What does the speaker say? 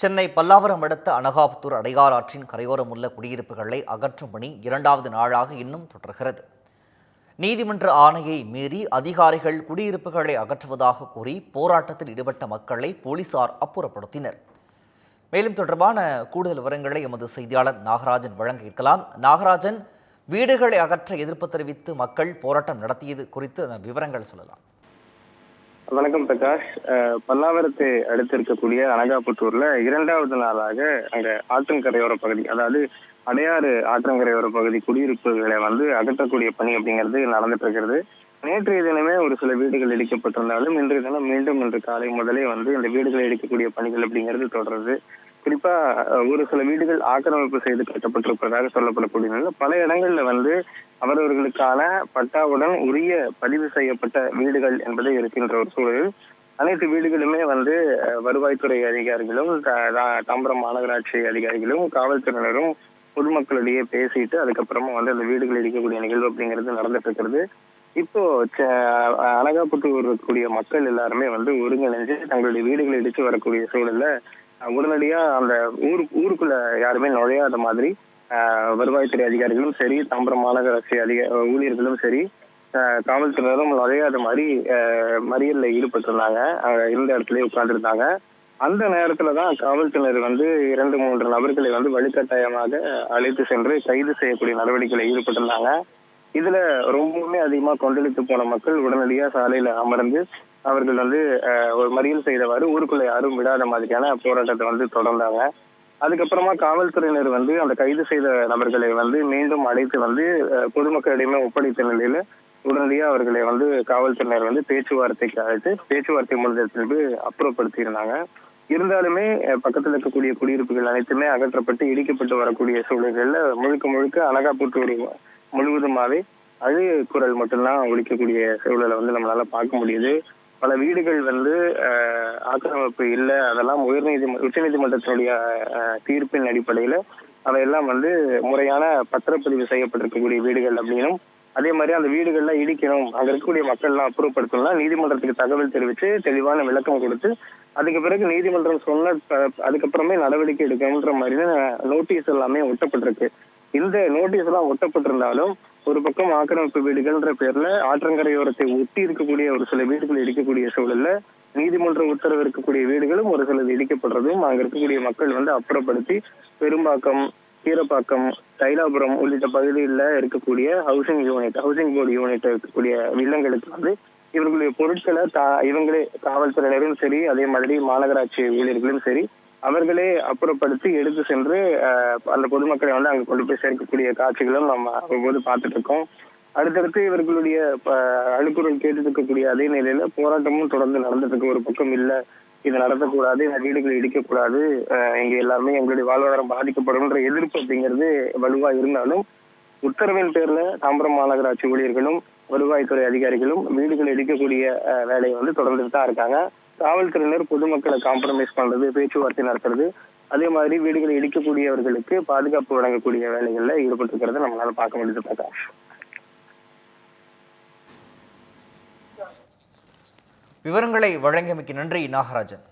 சென்னை பல்லாவரம் அடுத்த அனகாபுத்தூர் அடையார் ஆற்றின் கரையோரம் உள்ள குடியிருப்புகளை அகற்றும் பணி இரண்டாவது நாளாக இன்னும் தொடர்கிறது. நீதிமன்ற ஆணையை மீறி அதிகாரிகள் குடியிருப்புகளை அகற்றுவதாக கூறி போராட்டத்தில் ஈடுபட்ட மக்களை போலீசார் அப்புறப்படுத்தினர். மேலும் தொடர்பான கூடுதல் விவரங்களை எமது செய்தியாளர் நாகராஜன் வழங்க கேட்கலாம். நாகராஜன் வீடுகளை அகற்ற எதிர்ப்பு தெரிவித்து மக்கள் போராட்டம் நடத்தியது குறித்து அந்த விவரங்கள் சொல்லலாம். வணக்கம் பிரகாஷ். அஹ் பல்லாவரத்தை அடுத்து இருக்கக்கூடிய அனகாபுத்தூர்ல இரண்டாவது நாளாக அங்க ஆற்றங்கரையோர பகுதி அதாவது அடையாறு ஆற்றங்கரையோர பகுதி குடியிருப்புகளை வந்து அகற்றக்கூடிய பணி அப்படிங்கிறது நடந்துட்டு இருக்கிறது நேற்றைய தினமே ஒரு சில வீடுகள் இடிக்கப்பட்டிருந்தாலும் இன்றைய தினம் மீண்டும் இன்று காலை முதலே வந்து இந்த வீடுகளை இடிக்கக்கூடிய பணிகள் அப்படிங்கிறது தொடருது. குறிப்பா ஒரு சில வீடுகள் ஆக்கிரமிப்பு செய்து கட்டப்பட்டிருப்பதாக சொல்லப்படக்கூடிய பல இடங்கள்ல வந்து அவரவர்களுக்கான பட்டாவுடன் உரிய பதிவு செய்யப்பட்ட வீடுகள் என்பது இருக்கின்ற ஒரு சூழலில் அனைத்து வீடுகளுமே வந்து அஹ், வருவாய்த்துறை அதிகாரிகளும் தாம்பரம் மாநகராட்சி அதிகாரிகளும் காவல்துறையினரும் பொதுமக்களிடையே பேசிட்டு அதுக்கப்புறமா வந்து அந்த வீடுகள் இடிக்கக்கூடிய நிகழ்வு அப்படிங்கிறது நடந்துட்டு இருக்கிறது இப்போ ச- இருக்கக்கூடிய மக்கள் எல்லாருமே வந்து ஒருங்கிணைஞ்சு தங்களுடைய வீடுகளை இடிச்சு வரக்கூடிய சூழல்ல உடனடியா அந்த ஊரு ஊருக்குள்ள யாருமே நுழையாத மாதிரி வருவாய்த்துறை அதிகாரிகளும் சரி தாம்பரம் மாநகராட்சி அதிக ஊழியர்களும் சரி அஹ், காவல்துறையினரும் நுழையாத மாதிரி மறியலில் மறியல்ல ஈடுபட்டிருந்தாங்க. இருந்த இடத்துலயே உட்கார்ந்துருந்தாங்க. அந்த நேரத்துல தான் காவல்துறையினர் வந்து இரண்டு மூன்று நபர்களை வந்து வலுக்கட்டாயமாக அழைத்து சென்று கைது செய்யக்கூடிய நடவடிக்கையில் ஈடுபட்டிருந்தாங்க. இதுல ரொம்பவுமே அதிகமா கொந்தளித்து போன மக்கள் உடனடியா சாலையில அமர்ந்து அவர்கள் வந்து ஒரு மறியல் செய்தவாறு ஊருக்குள்ள யாரும் விடாத மாதிரியான போராட்டத்தை வந்து தொடர்ந்தாங்க. அதுக்கப்புறமா காவல்துறையினர் வந்து அந்த கைது செய்த நபர்களை வந்து மீண்டும் அழைத்து வந்து அஹ், பொதுமக்களிடமே ஒப்படைத்த நிலையில உடனடியா அவர்களை வந்து காவல்துறையினர் வந்து பேச்சுவார்த்தைக்கு அழைத்து பேச்சுவார்த்தை முடிந்த பின்பு அப்புறப்படுத்தியிருந்தாங்க. இருந்தாலுமே பக்கத்தில் பக்கத்துல இருக்கக்கூடிய குடியிருப்புகள் அனைத்துமே அகற்றப்பட்டு இடிக்கப்பட்டு வரக்கூடிய சூழல்கள்ல முழுக்க முழுக்க அனகாபுத்தூர் முழுவதுமாவே அழு குரல் மட்டும்தான் ஒழிக்கக்கூடிய சூழலை வந்து நம்மளால பார்க்க முடியுது. பல வீடுகள் வந்து ஆக்கிரமிப்பு இல்லை. அதெல்லாம் உயர்நீதி உச்சநீதிமன்றத்தினுடைய அஹ், தீர்ப்பின் அடிப்படையில அவையெல்லாம் வந்து முறையான பத்திரப்பதிவு செய்யப்பட்டிருக்கக்கூடிய வீடுகள் அப்படின்னும் அதே மாதிரி அந்த வீடுகள்லாம் இடிக்கணும் அங்க இருக்கக்கூடிய மக்கள்லாம் அப்புறப்படுத்தணும்னா நீதிமன்றத்துக்கு தகவல் தெரிவித்து தெளிவான விளக்கம் கொடுத்து அதுக்கு பிறகு நீதிமன்றம் சொன்ன அதுக்கப்புறமே நடவடிக்கை எடுக்கணுன்ற மாதிரியான நோட்டீஸ் எல்லாமே ஒட்டப்பட்டிருக்கு. இந்த நோட்டீஸ் எல்லாம் ஒட்டப்பட்டிருந்தாலும் ஒரு பக்கம் ஆக்கிரமிப்பு வீடுகள்ன்ற பேர்ல ஆற்றங்கரையோரத்தை ஒட்டி இருக்கக்கூடிய ஒரு சில வீடுகள் இடிக்கக்கூடிய சூழல்ல நீதிமன்ற உத்தரவு இருக்கக்கூடிய வீடுகளும் ஒரு சிலது இடிக்கப்படுறதும் அங்க இருக்கக்கூடிய மக்கள் வந்து அப்புறப்படுத்தி பெரும்பாக்கம் கீரப்பாக்கம் தைலாபுரம் உள்ளிட்ட பகுதிகளில் இருக்கக்கூடிய housing unit housing board unit இருக்கக்கூடிய இல்லங்களுக்கு வந்து இவர்களுடைய பொருட்களை தா- இவங்களே காவல்துறையினரும் சரி அதே மாதிரி மாநகராட்சி ஊழியர்களும் சரி அவர்களே அப்புறப்படுத்தி எடுத்து சென்று அஹ், அந்த பொதுமக்களை வந்து அங்கே கொண்டு போய் சேர்க்கக்கூடிய காட்சிகளும் நம்ம அவ்வப்போது பார்த்துட்டு இருக்கோம் அடுத்தடுத்து இவர்களுடைய அழுக்குறல் கேட்டு இருக்கக்கூடிய அதே நிலையில போராட்டமும் தொடர்ந்து நடந்துட்டு ஒரு பக்கம் இல்ல. இது நடத்தக்கூடாது இந்த வீடுகளை இடிக்கக்கூடாது அஹ், இங்க எல்லாருமே எங்களுடைய வாழ்வாதாரம் பாதிக்கப்படும்ன்ற எதிர்ப்பு அப்படிங்கிறது வலுவா இருந்தாலும் உத்தரவின் பேர்ல தாம்பரம் மாநகராட்சி ஊழியர்களும் வருவாய்த்துறை அதிகாரிகளும் வீடுகள் இடிக்கக்கூடிய வேலையை வந்து தொடர்ந்துட்டு தான் இருக்காங்க. காவல்துறையினர் பொதுமக்களை காம்ப்ரமைஸ் பண்றது பேச்சுவார்த்தை நடத்துறது அதே மாதிரி வீடுகளை இடிக்கக்கூடியவர்களுக்கு பாதுகாப்பு வழங்கக்கூடிய வேலைகள்ல ஈடுபட்டிருக்கிறத நம்மளால பார்க்க முடியுது பிரகாஷ். விவரங்களை வழங்கியமைக்கு நன்றி நாகராஜன்.